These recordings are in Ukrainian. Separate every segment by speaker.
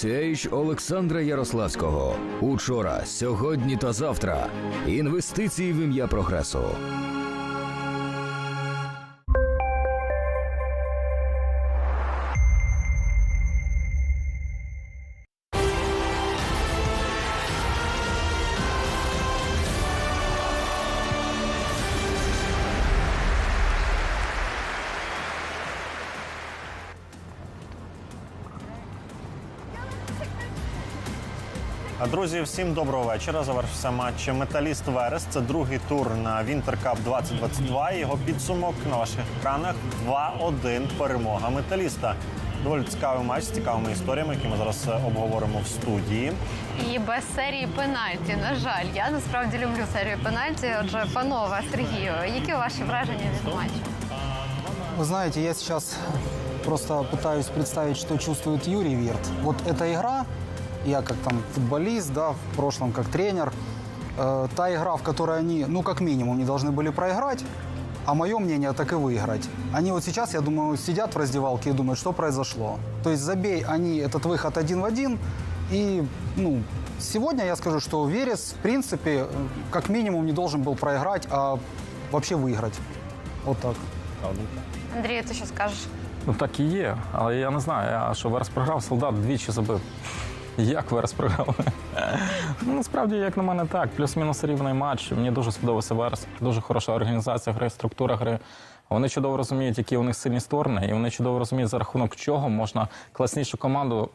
Speaker 1: PCH Олександра Ярославського. Учора, сьогодні та завтра. Інвестиції в ім'я прогресу.
Speaker 2: Друзі, всім доброго вечора. Завершився матч Металіст Верес. Це другий тур на Вінтеркап 2022. Його підсумок на ваших екранах 2-1 перемога металіста. Доволі цікавий матч з цікавими історіями, які ми зараз е, обговоримо в студії.
Speaker 3: І без серії пенальті. На жаль, я насправді люблю серію пенальті. Отже, панове Сергію, які ваші враження від матчу?
Speaker 4: Вы знаете, я сейчас просто пытаюсь представить, что чувствует Юрий Вирт. Вот эта игра, я как там футболист, да, в прошлом как тренер, э, та игра, в которой они, ну, как минимум, не должны были проиграть, а мое мнение, так и выиграть. Они вот сейчас, я думаю, сидят в раздевалке и думают, что произошло. То есть забей они этот выход один в один, и, ну, сегодня я скажу, что Верес, в принципе, э, как минимум не должен был проиграть, а вообще выиграть. Вот так.
Speaker 3: Андрію, ти що скажеш?
Speaker 5: Ну так і є, але я не знаю, а що Верес програв, солдат двічі забив. Як Верес програв? ну, насправді, як на мене, так. Плюс-мінус рівний матч. Мені дуже сподобався Верес. Дуже хороша організація гри, структура гри. Вони чудово розуміють, які у них сильні сторони, і вони чудово розуміють, за рахунок чого можна класнішу команду,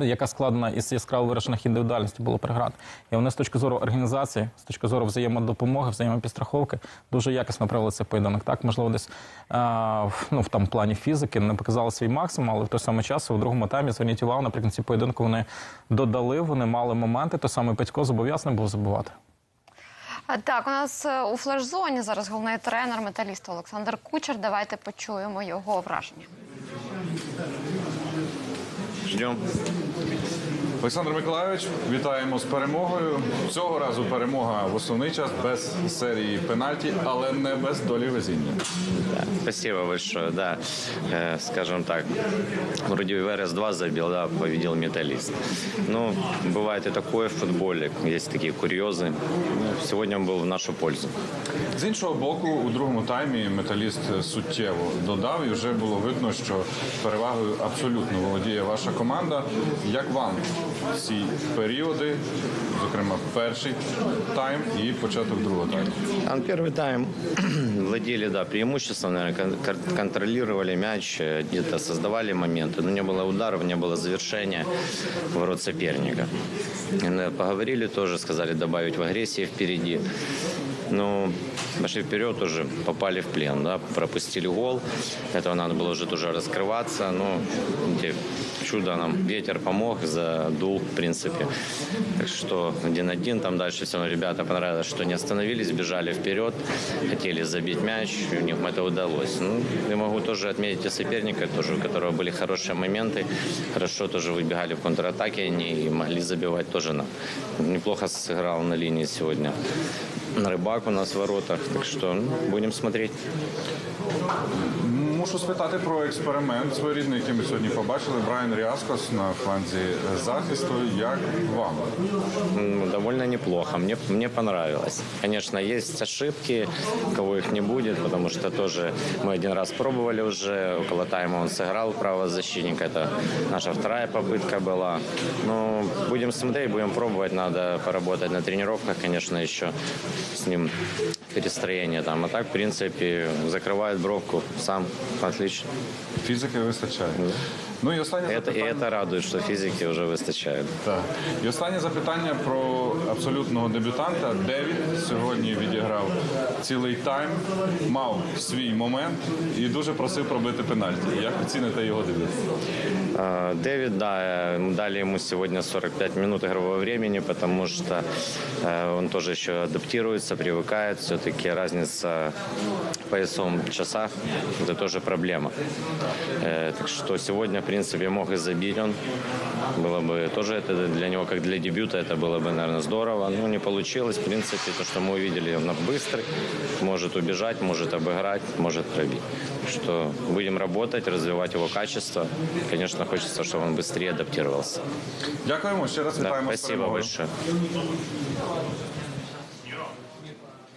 Speaker 5: яка складена із яскраво виражених індивідуальностей, було приграти. І вони з точки зору організації, з точки зору взаємодопомоги, взаємопідстраховки, дуже якісно провели цей поєдинок. Так, можливо, десь а, ну, в там плані фізики не показали свій максимум, але в той самий час у другому таймі зверніть увагу, наприкінці поєдинку вони додали, вони мали моменти. Той самий Петько зобов'язаний був забувати.
Speaker 3: Так, у нас е, у флеш-зоні зараз головний тренер металіста Олександр Кучер. Давайте почуємо його враження.
Speaker 6: Ждем.
Speaker 7: Олександр Миколайович, вітаємо з перемогою. Цього разу перемога в основний час без серії пенальті, але не без долі везіння.
Speaker 6: Да, спасибо большое, да. Э, скажем так, вроде Верес 2 забил, да, победил металлист. Ну, бывает и такое в футболе, есть такие курьезы. Ну, Сегодня он был в нашу пользу.
Speaker 7: З іншого боку, у другому таймі металіст суттєво додав, і вже було видно, що перевагою абсолютно володіє ваша команда. Як вам ці періоди, зокрема перший тайм і початок другого тайму?
Speaker 6: А первый тайм владели, да, преимуществом, наверное, кон- кон- контролировали мяч, э, где-то создавали моменты, но не было ударов, не было завершения ворот соперника. Э, Поговорили тоже, сказали добавить в агрессии впереди. Ну, пошли вперед уже, попали в плен, да, пропустили гол. Этого надо было уже тоже раскрываться. Ну, где чудо нам ветер помог, задул, в принципе. Так что один-один, там дальше все равно ребята понравилось, что не остановились, бежали вперед, хотели забить мяч, у них это удалось. Ну, я могу тоже отметить и соперника, тоже, у которого были хорошие моменты, хорошо тоже выбегали в контратаке они могли забивать тоже нам. Неплохо сыграл на линии сегодня. Рыбак у нас в воротах, так что ну, будем смотреть.
Speaker 7: Мушу спитати про експеримент своєрідний, який ми сьогодні побачили. Брайан Ріаскос на фланзі захисту. Як вам?
Speaker 6: М, Довольно неплохо. Мне, мне понравилось. Конечно, есть ошибки, у кого их не будет, потому что тоже мы один раз пробовали уже, около тайма он сыграл правозащитника. Это наша вторая попытка была. Ну, будем смотреть, будем пробовать. Надо поработать на тренировках, конечно, еще с ним перестроение там. А так, в принципе, закрывает бровку сам отлично.
Speaker 7: Фізики вистачає. Ну і останнє
Speaker 6: Это, и
Speaker 7: запитання.
Speaker 6: это радует, что физики уже выстачает.
Speaker 7: Так. І останнє запитання про абсолютного дебютанта. Девід сьогодні відіграв цілий тайм, мав свій момент і дуже просив пробити пенальті. Як оціните його дебют?
Speaker 6: А, Дэвид, да, э, мы дали ему сегодня 45 минут игрового времени, потому что э, он тоже еще адаптируется, привыкает. Все-таки разница в поясовом часах – это тоже проблема. Э, Так что сегодня, в принципе, мог и забить он. Было бы тоже это для него, как для дебюта, это было бы, наверное, здорово. Но не получилось. В принципе, то, что мы увидели, он быстрый, может убежать, может обыграть, может пробить. Так Что будем работать, развивать его качество. Конечно, хочется, чтобы он быстрее адаптировался.
Speaker 7: Дякуємо ще раз.
Speaker 6: Да,
Speaker 7: Вітаємо з
Speaker 6: спасибо
Speaker 7: перемогою.
Speaker 6: большое.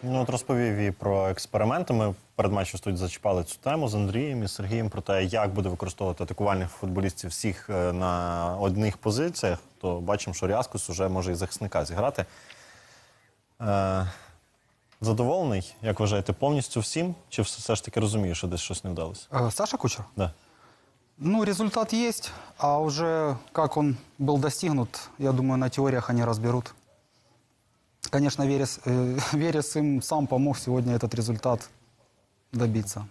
Speaker 2: Ну, от розповів і про експерименти. Ми перед матчем тут зачіпали цю тему з Андрієм і Сергієм про те, як буде використовувати атакувальних футболістів всіх е, на одних позиціях. То бачимо, що Ряскус вже може і захисника зіграти. Е, задоволений, як вважаєте, повністю всім? Чи все ж таки розумієш, що десь щось не вдалося?
Speaker 4: Э, Саша Кучер?
Speaker 2: Да.
Speaker 4: Ну, результат есть, а уже как он был достигнут, я думаю, на теориях они разберут. Конечно, Верес, э, Верес им сам помог сегодня этот результат добиться.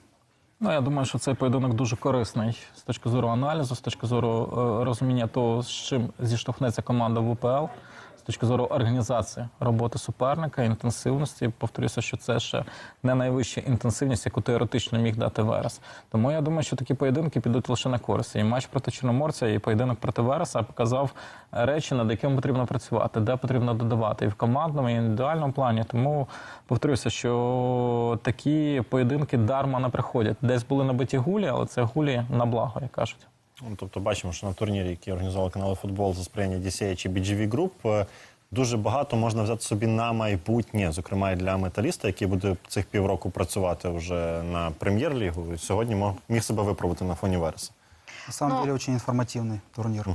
Speaker 5: Ну, я думаю, що цей поєдинок дуже корисний з точки зору аналізу, з точки зору е, розуміння того, з чим зіштовхнеться команда в УПЛ, з точки зору організації роботи суперника, інтенсивності. Повторюся, що це ще не найвища інтенсивність, яку теоретично міг дати Верес. Тому я думаю, що такі поєдинки підуть лише на користь. І матч проти Чорноморця, і поєдинок проти Вереса показав речі, над якими потрібно працювати, де потрібно додавати і в командному, і в індивідуальному плані. Тому повторюся, що такі поєдинки дарма не приходять. Десь були набиті гулі, але це гулі на благо, як кажуть.
Speaker 2: Ну, Тобто бачимо, що на турнірі, який організували канали футбол за сприяння DCA чи BGV Group, е, дуже багато можна взяти собі на майбутнє, зокрема і для металіста, який буде цих півроку працювати вже на прем'єр-лігу. І сьогодні міг себе випробувати на фоні Вереса.
Speaker 4: На самом
Speaker 3: Ну-
Speaker 4: деле очень информативный турнир.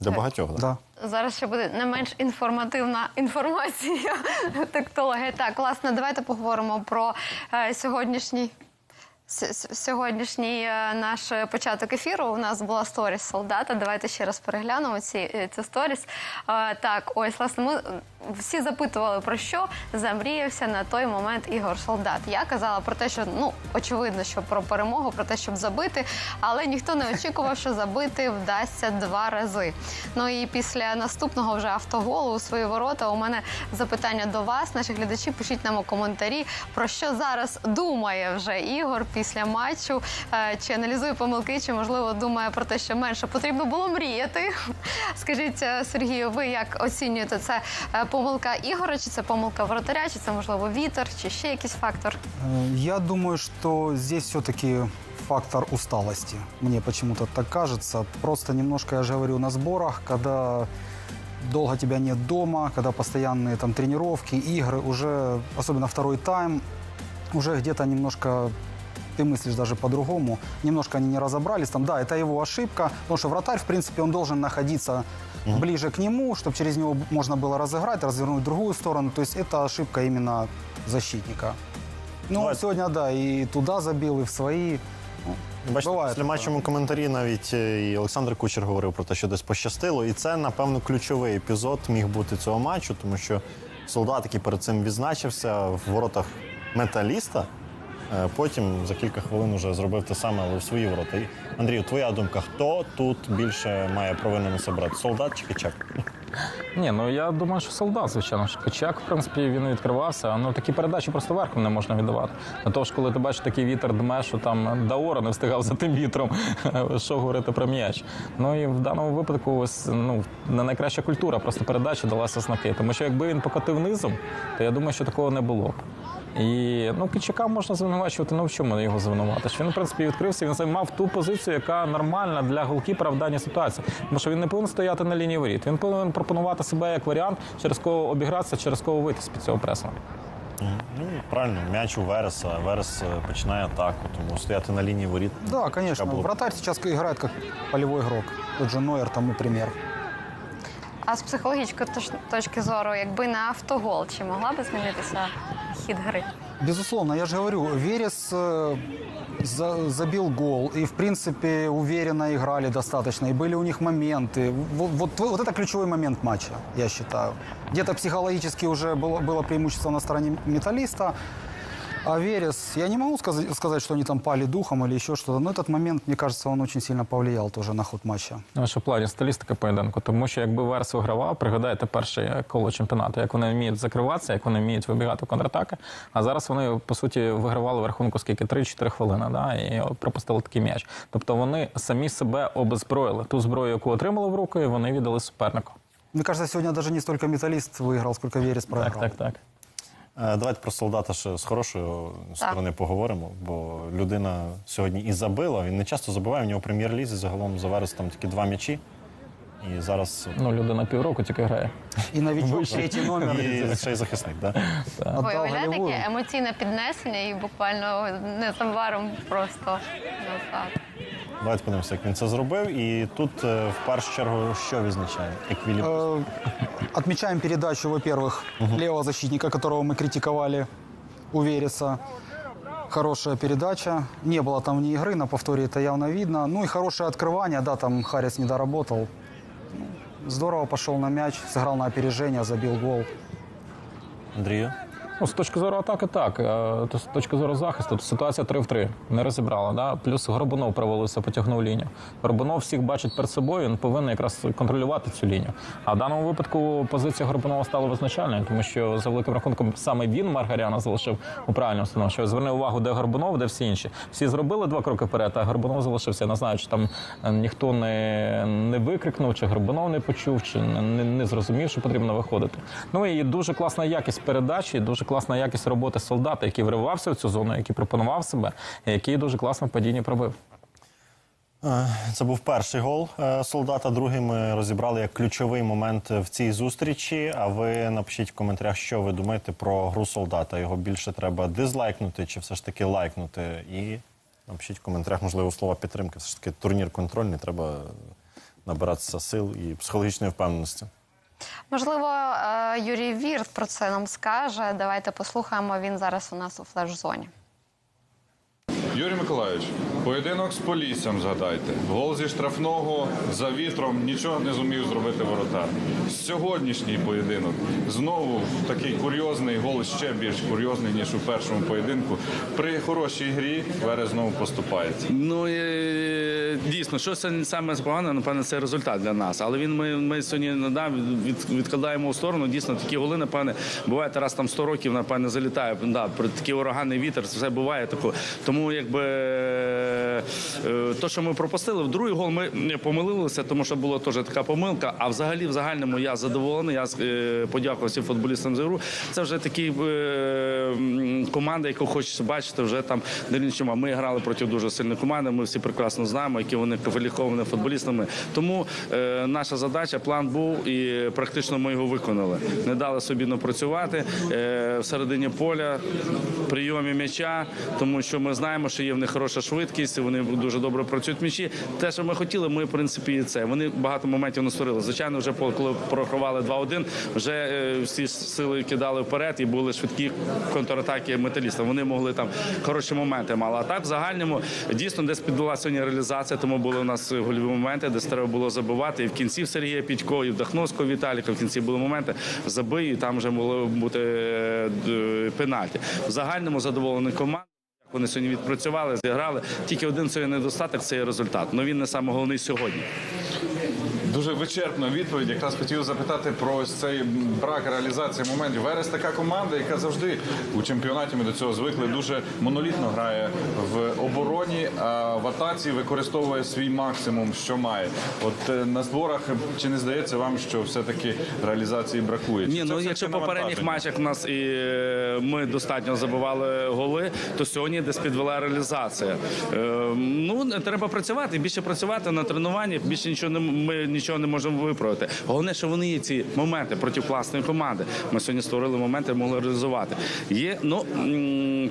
Speaker 2: Для багатьох, да?
Speaker 4: Да.
Speaker 3: Зараз ще буде не менш інформативна інформація тектологи. Так, власне, давайте поговоримо про е, сьогоднішній. Сьогоднішній е, наш початок ефіру у нас була сторіс солдата. Давайте ще раз переглянемо ці, е, сторіс. Е, Так, ось власне, ми е, всі запитували про що замріявся на той момент Ігор Солдат. Я казала про те, що ну очевидно, що про перемогу, про те, щоб забити, але ніхто не очікував, що забити вдасться два рази. Ну і після наступного вже автоголу у свої ворота у мене запитання до вас, наші глядачі. Пишіть нам у коментарі, про що зараз думає вже Ігор матчу, Е, чи аналізує помилки, чи можливо думає про те, що менше потрібно було мріяти. Скажіть, е, Сергію, ви як оцінюєте це е, помилка Ігора, чи це помилка воротаря, чи це можливо вітер, чи ще якийсь фактор?
Speaker 4: Э, Я думаю, что здесь все-таки фактор усталости. Мне почему-то так кажется. Просто немножко, я же говорю, на сборах, когда долго тебя нет дома, когда постоянные там тренировки, игры, уже, особенно второй тайм, уже где-то немножко ты мыслишь даже по-другому. Немножко они не разобрались. Там, да, это его ошибка, потому что вратарь, в принципе, он должен находиться ближе к нему, чтобы через него можно было разыграть, развернуть в другую сторону. То есть это ошибка именно защитника. Ну,
Speaker 2: Давай.
Speaker 4: сегодня, да, и туда забил, и в свои. Ну,
Speaker 2: Бачите,
Speaker 4: бывает
Speaker 2: після
Speaker 4: такое.
Speaker 2: матчу коментарі навіть е, і Олександр Кучер говорив про те, що десь пощастило. І це, напевно, ключовий епізод міг бути цього матчу, тому що солдат, який перед цим відзначився в воротах металіста, е, потім за кілька хвилин вже зробив те саме, але в свої ворота. Андрію, твоя думка, хто тут більше має провину на себе брати? Солдат чи Кичак?
Speaker 5: Ні, ну я думаю, що солдат, звичайно ж. Кичак, в принципі, він відкривався. Ну такі передачі просто верхом не можна віддавати. На того ж, коли ти бачиш такий вітер дме, що там Даора не встигав за тим вітром, що говорити про м'яч. Ну і в даному випадку, ось ну не найкраща культура, просто передача далася знаки. Тому що якби він покотив низом, то я думаю, що такого не було. І ну, Кичака можна звинувачувати, ну в чому його звинуватиш? Він, в принципі, відкрився, він займав ту позицію, яка нормальна для голкіпера в даній ситуації. Тому що він не повинен стояти на лінії воріт. Він повинен пропонувати себе як варіант, через кого обігратися, через кого вийти з під цього пресу.
Speaker 2: Ну, правильно, м'яч у Вереса. Верес е, починає атаку, тому стояти на лінії воріт.
Speaker 4: Да, конечно.
Speaker 2: Каблук.
Speaker 4: Вратарь сейчас играет как полевой игрок. Тот же Нойер тому пример.
Speaker 3: А з психологічної точки зору, якби на автогол, чи могла би змінитися хід гри?
Speaker 4: Безусловно, я же говорю, Верес э, за- забил гол, и, в принципе, уверенно играли достаточно, и были у них моменты. Вот, вот, вот это ключевой момент матча, я считаю. Где-то психологически уже было, было преимущество на стороне металлиста, А Верес, я не могу сказать, сказать, что они там пали духом или еще что-то, но этот момент, мне кажется, он очень сильно повлиял тоже на ход матча.
Speaker 5: Ну, що плані стилістики поєдинку, тому що якби Верс вигравав, пригадайте перше коло чемпіонату, як вони вміють закриватися, як вони вміють вибігати в контратаки. А зараз вони по суті вигравали в рахунку скільки 3-4 хвилини, да, і пропустили такий м'яч. Тобто вони самі себе обезброїли. Ту зброю, яку отримали в руки, вони віддали супернику.
Speaker 4: Мне кажется, сегодня даже не столько металлист выиграл, сколько Верес проиграл.
Speaker 5: Так, так, так.
Speaker 2: Е, Давайте про солдата ще з хорошої сторони поговоримо, бо людина сьогодні і забила. Він не часто забиває. У нього прем'єр-лізі загалом за Верес там тільки два м'ячі. І зараз
Speaker 5: Ну, людина півроку тільки грає.
Speaker 4: И новичок, третий номер.
Speaker 2: і ще й захисник. Да?
Speaker 3: Ви уявляєте таке емоційне піднесення і буквально незабаром просто назад.
Speaker 2: Давайте подивимося, як він це зробив. І тут е, в першу чергу що відзначає? Еквілібр.
Speaker 4: Э, Отмечаем передачу, во-первых, левого защитника, которого мы критиковали у Вереса. Хорошая передача. Не было там вне игры, на повторе это явно видно. Ну и хорошее открывание, да, там Харрис не доработал. Ну, Здорово пошел на мяч, сыграл на опережение, забил гол.
Speaker 2: Андрію.
Speaker 5: Ну, з точки зору атаки, так. Е, з точки зору захисту, то ситуація 3 в 3. Не розібрала. Да? Плюс Горбунов провалився, потягнув лінію. Горбунов всіх бачить перед собою, він повинен якраз контролювати цю лінію. А в даному випадку позиція Горбунова стала визначальною, тому що за великим рахунком саме він Маргаряна залишив у правильному становищі. Зверни увагу, де Горбунов, де всі інші. Всі зробили два кроки вперед, а Горбунов залишився. Я не знаю, чи там е, ніхто не, не викрикнув, чи Горбунов не почув, чи не, не зрозумів, що потрібно виходити. Ну і дуже класна якість передачі, дуже класна якість роботи солдата, який вривався в цю зону, який пропонував себе, який дуже класно падіння пробив.
Speaker 2: Е, Це був перший гол е, солдата. Другий ми розібрали як ключовий момент в цій зустрічі. А ви напишіть в коментарях, що ви думаєте про гру солдата. Його більше треба дизлайкнути чи все ж таки лайкнути. І напишіть в коментарях, можливо, слова підтримки. Все ж таки турнір контрольний, треба набиратися сил і психологічної впевненості.
Speaker 3: Можливо, е, Юрій Вірт про це нам скаже. Давайте послухаємо. Він зараз у нас у флеш-зоні.
Speaker 7: Юрій Миколаївич, поєдинок з Поліссям згадайте. Гол зі штрафного за вітром нічого не зумів зробити воротар. Сьогоднішній поєдинок знову такий курйозний гол ще більш курйозний, ніж у першому поєдинку. При хорошій грі Верес знову поступається.
Speaker 8: Ну е, дійсно, що це саме погане, напевне, це результат для нас. Але він ми, ми сьогодні надав, від, відкладаємо у сторону. Дійсно, такі голи, напевне, буває раз там 100 років, напевне, залітає. Да, при такий ураганний вітер, все буває тако. Тому якби е, то, що ми пропустили, в другий гол ми помилилися, тому що була теж така помилка. А взагалі, в загальному я задоволений. Я е, подякував всім футболістам за гру. Це вже такі е, м, команда, яку хочеться бачити, вже там Дерінчима. Ми грали проти дуже сильної команди. Ми всі прекрасно знаємо, які вони кваліфіковані футболістами. Тому наша задача, план був, і практично ми його виконали. Не дали собі напрацювати в середині поля, прийомі м'яча, тому що ми знаємо, що є в них хороша швидкість, вони дуже добре працюють м'ячі. Те, що ми хотіли, ми в принципі і це. Вони багато моментів не створили. Звичайно, вже коли програвали 2-1, вже е, всі сили кидали вперед і були швидкі контратаки металіста. Вони могли там хороші моменти мали. А так в загальному дійсно десь підвела сьогодні реалізація, тому були у нас гольові моменти, де треба було забивати. І в кінці в Сергія Підько, і в Дахновського Віталіка. В кінці були моменти забий, і там вже могло бути е, пенальті. В загальному задоволений команда. Вони сьогодні відпрацювали, зіграли. Тільки один цей недостаток це є результат. але він не саме головний сьогодні.
Speaker 7: Дуже вичерпна відповідь. Якраз хотів запитати про ось цей брак реалізації моментів. Верес така команда, яка завжди у чемпіонаті ми до цього звикли, дуже монолітно грає в обороні, а в атаці використовує свій максимум, що має. От е, на зборах чи не здається вам, що все-таки реалізації бракує?
Speaker 8: Ні, ну якщо в попередніх матчах у нас і е, ми достатньо забивали голи, то сьогодні десь підвела реалізація. Е, ну треба працювати, більше працювати на тренуванні, більше нічого не ми нічого не можемо виправити. Головне, що вони є ці моменти проти класної команди. Ми сьогодні створили моменти, могли реалізувати. Є ну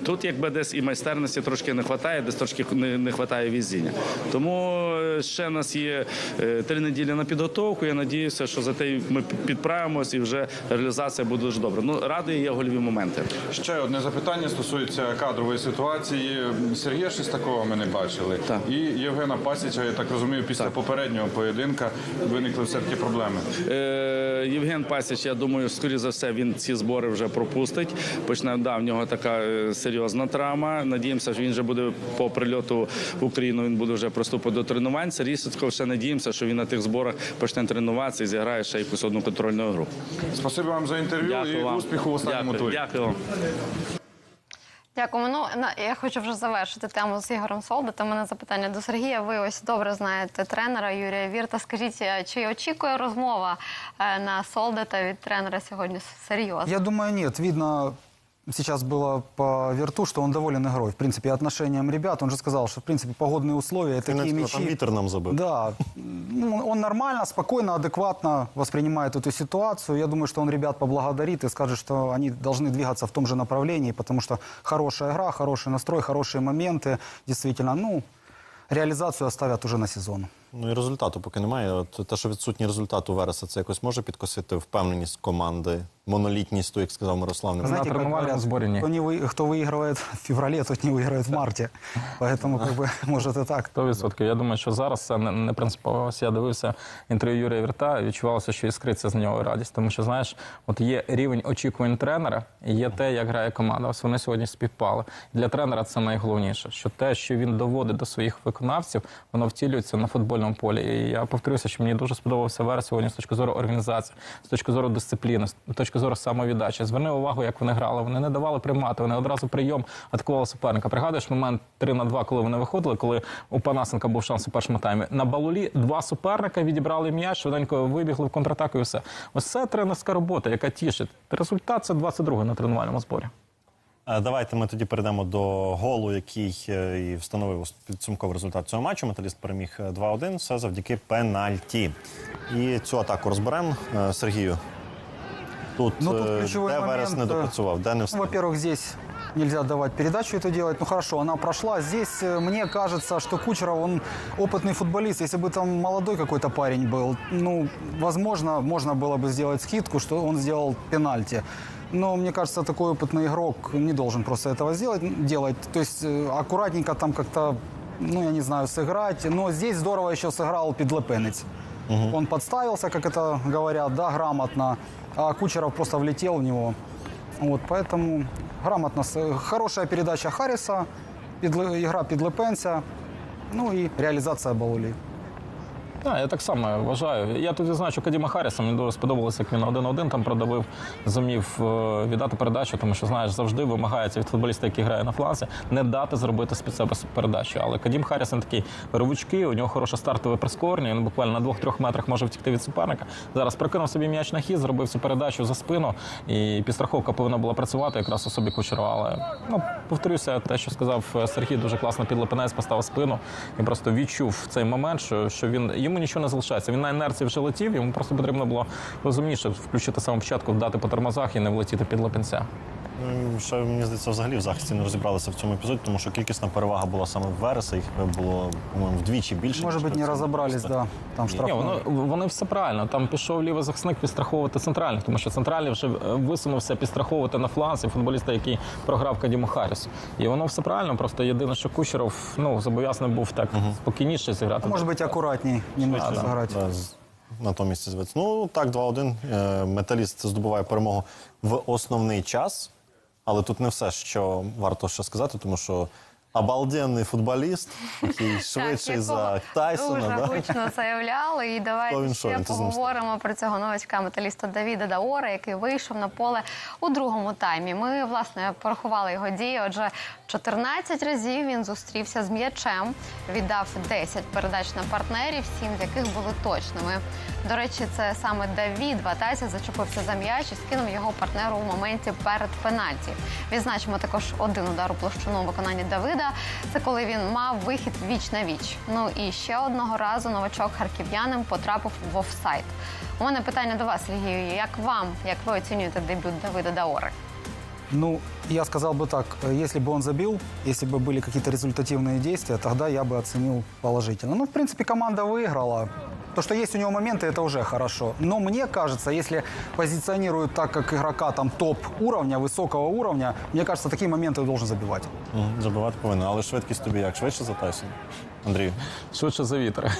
Speaker 8: тут, якби десь і майстерності трошки не вистачає, десь трошки не, не вистачає візіння. Тому е, ще в нас є е, три неділі на підготовку. Я надіюся, що за те ми підправимось і вже реалізація буде дуже добра. Ну радує є гольові моменти.
Speaker 7: Ще одне запитання стосується кадрової ситуації. Сергія Шестакова ми не бачили.
Speaker 8: Так.
Speaker 7: І Євгена Пасіча, я так розумію, після попереднього поєдинка виникли все-таки проблеми?
Speaker 8: Е, Євген Пасіч, я думаю, скоріше за все, він ці збори вже пропустить. Почне да, в нього така е, серйозна травма. Надіємося, що він вже буде по прильоту в Україну. Він буде вже приступити до тренувань. Сергій Сицько ще надіємося, що він на тих зборах почне тренуватися і зіграє ще якусь одну контрольну гру.
Speaker 7: Спасибі вам за інтерв'ю і успіху в останньому
Speaker 8: Дякую.
Speaker 7: турі.
Speaker 8: Дякую вам.
Speaker 3: Дякуємо. Ну я хочу вже завершити тему з Ігорем Солдатом. У мене запитання до Сергія. Ви ось добре знаєте тренера Юрія Вірта. Скажіть, е, чи очікує розмова е, на Солдата від тренера сьогодні серйозно?
Speaker 4: Я думаю, ні. Видно, сейчас было по верту, что он доволен игрой. В принципе, и отношением ребят. Он же сказал, что, в принципе, погодные условия, такие
Speaker 2: Він
Speaker 4: мячи...
Speaker 2: там вітер нам забив.
Speaker 4: Да, ну, он нормально, спокойно, адекватно воспринимает эту ситуацию. Я думаю, что он ребят поблагодарит и скажет, что они должны двигаться в том же направлении, потому что хорошая игра, хороший настрой, хорошие моменты. Действительно, ну, реализацию оставят уже на сезон.
Speaker 2: Ну і результату поки немає. От те, що відсутній результат у Вереса, це якось може підкосити впевненість команди, монолітність, ту, як сказав Мирослав.
Speaker 4: Вы
Speaker 2: Немає.
Speaker 4: знаете, как
Speaker 5: тренувальном
Speaker 4: говорят,
Speaker 5: сборе нет.
Speaker 4: кто, не вы- кто выигрывает в феврале, тот не выиграет в марте. Поэтому, как бы, может и так.
Speaker 5: 100%. Я думаю, що зараз це не, не принципово. Ось Я дивився інтерв'ю Юрія Вірта, і відчувалося, що іскриться з нього радість. Тому що, знаєш, от є рівень очікувань тренера, і є те, як грає команда. Ось вони сьогодні співпали. Для тренера це найголовніше, що те, що він доводить до своїх виконавців, воно втілюється на футбольному полі. І я повторюся, що мені дуже сподобався Вер сьогодні з точки зору організації, з точки зору дисципліни, з точки зору самовіддачі. Зверни увагу, як вони грали. Вони не давали приймати, вони одразу прийом атакували суперника. Пригадуєш момент 3 на 2, коли вони виходили, коли у Панасенка був шанс у першому таймі. На балулі два суперника відібрали м'яч, швиденько вибігли в контратаку і все. Ось це тренерська робота, яка тішить. Результат це 22 на тренувальному зборі.
Speaker 2: Е, Давайте ми тоді перейдемо до голу, який е, і встановив підсумковий результат цього матчу. Металіст переміг е, 2-1. Все завдяки пенальті. І цю атаку розберемо. Е, Сергію. Тут,
Speaker 4: Ну, тут
Speaker 2: е,
Speaker 4: ключовий
Speaker 2: де Верес не
Speaker 4: момент, е,
Speaker 2: допрацював, де не
Speaker 4: Ну,
Speaker 2: встиг.
Speaker 4: во-первых, здесь нельзя давать передачу это делать. Ну хорошо, она прошла. Здесь э, мне кажется, что Кучеров, он опытный футболист. Если бы там молодой какой-то парень был, ну, возможно, можно было бы сделать скидку, что он сделал пенальти. Но мне кажется, такой опытный игрок не должен просто этого сделать, делать. То есть э, аккуратненько там как-то, ну, я не знаю, сыграть. Но здесь здорово еще сыграл Педлепенец. Он подставился, как это говорят, да, грамотно. А Кучеров просто влетел в него. Вот, поэтому грамотно. с- Хорошая передача Харриса, Підле- игра Підлепенця, ну і реалізація Баулі.
Speaker 5: Так, я так само вважаю. Я тут відзначу Кадіма Харріса. Мені дуже сподобалося, як він один-один там продавив, зумів е, віддати передачу, тому що знаєш, завжди вимагається від футболіста, який грає на фланзі, не дати зробити з себе передачу. Але Кадім Харріс такий ревучкий, у нього хороше стартове прискорення. Він буквально на двох-трьох метрах може втікти від суперника. Зараз прикинув собі м'яч на хід, зробив цю передачу за спину, і підстраховка повинна була працювати якраз у собі Кучерова. Але ну повторюся, те, що сказав е, Сергій, дуже класно підлепенець поставив спину і просто відчув цей момент, що, що він йому нічого не залишається. Він на інерції вже летів, йому просто потрібно було розумніше включити самопочатку, вдати по тормозах і не влетіти під лепенця.
Speaker 2: Ну, Ще мені здається, взагалі в захисті не розібралися в цьому епізоді, тому що кількісна перевага була саме в Вереса. Їх було, по-моєму, вдвічі більше.
Speaker 4: Може бути, не розібрались, да. Там
Speaker 5: Ні,
Speaker 4: штрафно.
Speaker 5: воно, вони все правильно. Там пішов лівий захисник підстраховувати центральних, тому що центральний вже е, висунувся підстраховувати на фланзі футболіста, який програв Кадіму Харрісу. І воно все правильно. Просто єдине, що Кучеров ну, зобов'язаний був так спокійніше зіграти.
Speaker 4: Може бути, акуратній немножко
Speaker 2: Да,
Speaker 4: зіграти.
Speaker 2: да, з- на тому місці зветься. Ну так, 2-1. Е, Металіст здобуває перемогу в основний час. Але тут не все, що варто ще сказати, тому що обалденний футболіст, який швидший за Тайсона.
Speaker 3: Дуже
Speaker 2: Да?
Speaker 3: гучно заявляли. І давайте
Speaker 2: він,
Speaker 3: ще
Speaker 2: він? Ти з ним
Speaker 3: поговоримо про цього новачка металіста Давіда Даора, який вийшов на поле у другому таймі. Ми власне порахували його дії. Отже, 14 разів він зустрівся з м'ячем, віддав 10 передач на партнерів, 7 з яких були точними. До речі, це саме Давід в атаці зачепився за м'яч і скинув його партнеру у моменті перед пенальті. Відзначимо також один удар у площину у виконанні Давида. Це коли він мав вихід віч на віч. Ну і ще одного разу новачок харків'янин потрапив в офсайд. У мене питання до вас, Сергію. Як вам, як ви оцінюєте дебют Давида Даори?
Speaker 4: Ну, я сказал бы так, э, если бы он забил, если бы были какие-то результативные действия, тогда я бы оценил положительно. Ну, в принципе, команда выиграла. То, что есть у него моменты, это уже хорошо. Но мне кажется, если позиционируют так, как игрока там топ уровня, высокого уровня, мне кажется, такие моменты он должен забивать.
Speaker 2: Мгм, Забивати повинен. Але швидкість тобі як? Швидше за Тайсона? Андрію?
Speaker 5: Швидше за вітер.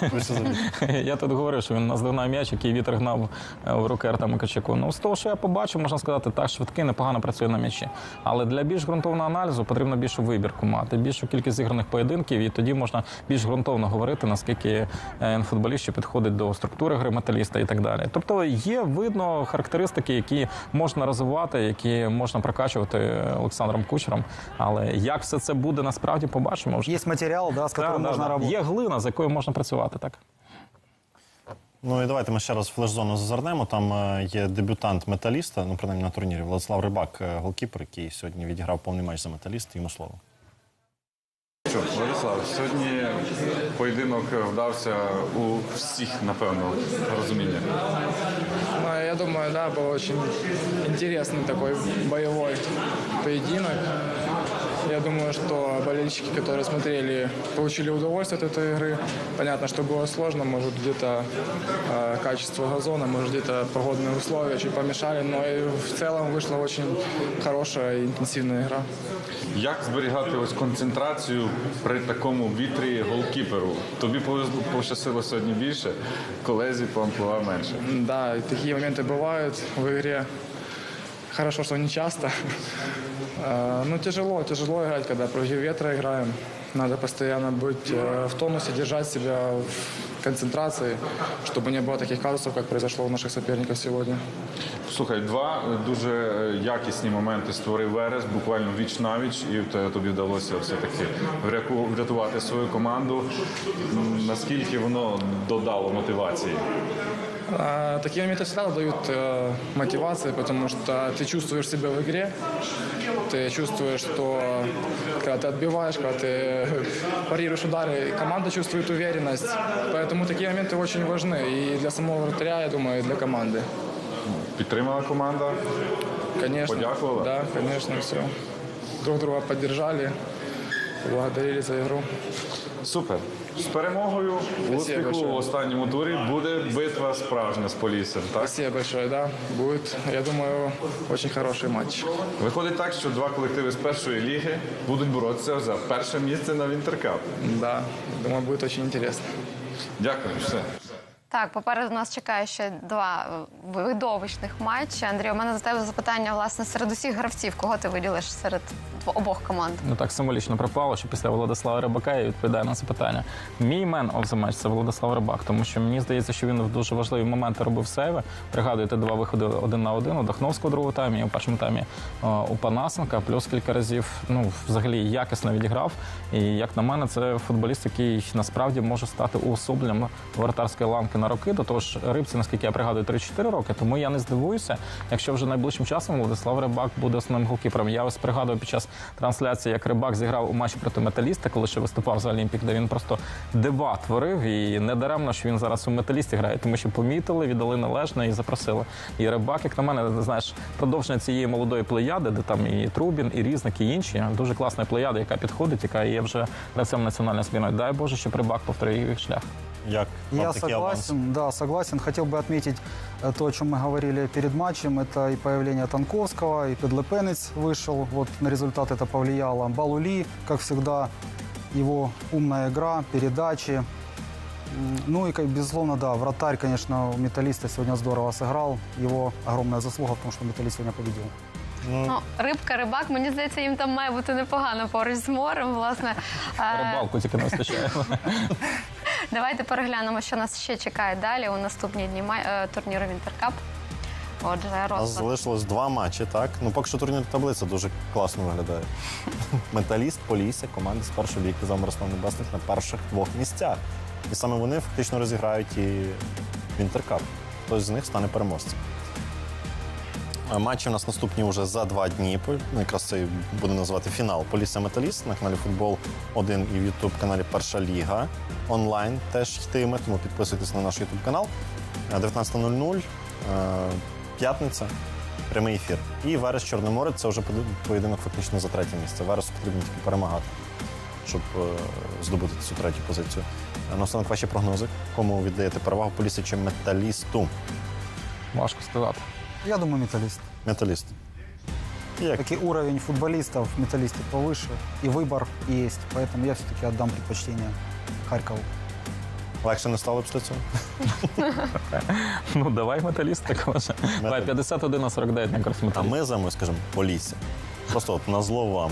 Speaker 5: Я тут говорив, що він наздогнав м'яч, який вітер гнав е, в руки Артема Качаку. Ну, з того, що я побачив, можна сказати, так швидкий, непогано працює на м'ячі. Але для більш ґрунтовного аналізу потрібно більшу вибірку мати, більшу кількість зіграних поєдинків, і тоді можна більш ґрунтовно говорити, наскільки е, футболіст ще підходить до структури гри металіста і так далі. Тобто є видно характеристики, які можна розвивати, які можна прокачувати Олександром Кучером. Але як все це буде насправді, побачимо вже.
Speaker 4: Есть материал, да, которым
Speaker 5: Да, да, да.
Speaker 4: Работать.
Speaker 5: Є глина, з якою можна працювати, так.
Speaker 2: Ну і давайте ми ще раз флеш-зону зазирнемо. Там е, є дебютант металіста, ну принаймні на турнірі Владислав Рибак, е, голкіпер, який сьогодні відіграв повний матч за металіст. Йому слово.
Speaker 7: Що, Владислав, сьогодні поєдинок вдався у всіх, напевно, розуміння.
Speaker 9: Ну, я думаю, да, был очень интересный такой боевой поединок. Я думаю, что болельщики, которые смотрели, получили удовольствие от этой игры. Понятно, что было сложно, может где-то э, качество газона, может где-то погодные условия чуть помешали, но и в целом вышла очень хорошая и интенсивная игра.
Speaker 7: Як зберігати ось концентрацію при такому вітрі голкіперу? Тобі повезло пощастило сьогодні більше, колезі по амплуа менше.
Speaker 9: Да, и такие моменты бывают в игре. Хорошо, что не часто. Э, Ну, тяжело, тяжело играть, когда против ветра играем. Надо постоянно быть э, в тонусе, держать себя в концентрации, чтобы не было таких казусов, как произошло у наших соперников сегодня.
Speaker 7: Слухай, два дуже е, якісні моменти створив Верес, буквально віч навіч, і те- тобі вдалося все-таки вряку- врятувати свою команду. М, Наскільки воно додало мотивації?
Speaker 9: А, Такие моменты всегда дают э, мотивации, потому что ты чувствуешь себя в игре, ты чувствуешь, что когда ты отбиваешь, когда ты парируешь удары, команда чувствует уверенность. Поэтому такие моменты очень важны и для самого вратаря, я думаю, и для команды.
Speaker 7: Підтримала команда.
Speaker 9: Конечно.
Speaker 7: Подяковала?
Speaker 9: Да, конечно, все. Друг друга поддержали, поблагодарили за игру.
Speaker 7: Супер. З перемогою, успіху в останньому турі буде битва справжня з полісом. Так
Speaker 9: Спасибо большое, да. Будет, я думаю, очень хороший матч.
Speaker 7: виходить так, що два колективи з першої ліги будуть боротися за перше місце на Вінтеркап.
Speaker 9: Да, думаю, будет очень интересно.
Speaker 7: Дякую, все.
Speaker 3: Так, попереду нас чекає ще два е, видовищних матчі. Андрій, у мене за тебе запитання власне серед усіх гравців, кого ти виділиш серед обох команд?
Speaker 5: Ну так символічно припало, що після Владислава Рибака я відповідаю на це питання. Мій мен of the match – це Владислав Рибак, тому що мені здається, що він в дуже важливі моменти робив сейви. Пригадуєте два виходи один на один у Дахновського у другому таймі, у першому таймі у Панасенка, плюс кілька разів ну взагалі якісно відіграв. І як на мене, це футболіст, який насправді може стати уособленням вратарської ланки на роки. До того ж, рибці, наскільки я пригадую, 3-4 роки. Тому я не здивуюся, якщо вже найближчим часом Владислав Рибак буде основним голкіпером. Я ось пригадую під час трансляції, як Рибак зіграв у матчі проти металіста, коли ще виступав за Олімпік, де він просто дебат творив. І не даремно, що він зараз у металісті грає, тому що помітили, віддали належне і запросили. І Рибак, як на мене, знаєш, продовження цієї молодої плеяди, де там і Трубін, і Різник, і інші. Дуже класна плеяда, яка підходить, яка є вже гравцем національної збірної. Дай Боже, щоб Рибак повторив їх шлях.
Speaker 2: Як вам
Speaker 4: Я
Speaker 2: такий аванс?
Speaker 4: согласен, да, согласен. Хотел бы отметить э, то, о чем мы говорили перед матчем. Это и появление Танковского, и Педлепенец вышел. Вот на результат это повлияло. Балули, как всегда, его умная игра, передачи. М, Ну и, как, безусловно, да, вратарь, конечно, у металлиста сегодня здорово сыграл. Его огромная заслуга в том, что металлист сегодня победил.
Speaker 3: Ну, рибка, рибак, мені здається, їм там має бути непогано поруч з морем. Власне, Е,
Speaker 5: Рибалку тільки не вистачає.
Speaker 3: давайте переглянемо, що нас ще чекає далі у наступні дні е, турніру Вінтеркап. Отже, розклад.
Speaker 2: залишилось два матчі, так? Ну, поки що турнір таблиця дуже класно виглядає. Металіст, Полісся, команди з першої за заморозного небесних на перших двох місцях. І саме вони фактично розіграють і Вінтеркап. Хтось з них стане переможцем. А Матчі у нас наступні вже за два дні. Ну, Якраз це буде називати фінал Полісся Металіст на каналі Футбол 1 і в Ютуб каналі Перша Ліга. Онлайн теж йтиме, тому підписуйтесь на наш Ютуб канал. 19.00. е, П'ятниця. Прямий ефір. І Верес Чорноморець це вже поєдинок фактично за третє місце. Вересу потрібно тільки перемагати, щоб е, здобути цю третю позицію. Е, Наостанок ваші прогнози. Кому віддаєте перевагу Полісся чи металісту?
Speaker 5: Важко сказати.
Speaker 4: Я думаю, металлист.
Speaker 2: Металіст. Як?
Speaker 4: Таки уровень футболистов в металлисте повыше, и выбор есть. Поэтому я все-таки отдам предпочтение Харькову.
Speaker 2: Легше не стало після цього?
Speaker 5: Ну давай металіст також. Давай 51 на 49 на користь
Speaker 2: А
Speaker 5: металіст.
Speaker 2: ми за ми скажемо Полісся. Просто от на зло вам.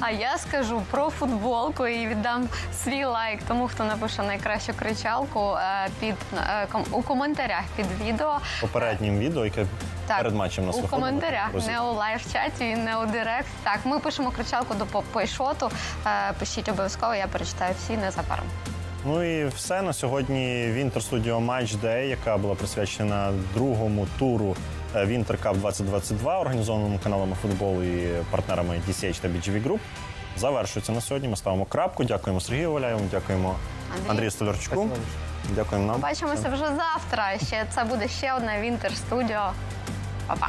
Speaker 3: А я скажу про футболку і віддам свій лайк тому, хто напише найкращу кричалку е, під е, ком- у коментарях під відео.
Speaker 2: Попереднім відео, яке
Speaker 3: Так,
Speaker 2: перед матчем нас
Speaker 3: у
Speaker 2: виходило,
Speaker 3: коментарях,
Speaker 2: друзі.
Speaker 3: не у лайв-чаті, не у директ. Так, ми пишемо кричалку до по- пейшоту. Е, Пишіть обов'язково, я перечитаю всі незабаром.
Speaker 2: Ну і все на сьогодні. Вінтер Студіо Матч Day, яка була присвячена другому туру Вінтер Cup 2022, організованому каналами футболу і партнерами DCH та BGV Group. Завершується на сьогодні. Ми ставимо крапку. Дякуємо Сергію Валяєву, дякуємо
Speaker 3: Андрій.
Speaker 2: Андрію Столярчуку. Дякуємо нам.
Speaker 3: Бачимося вже завтра. Ще це буде ще одна Вінтер Студіо. Па-па.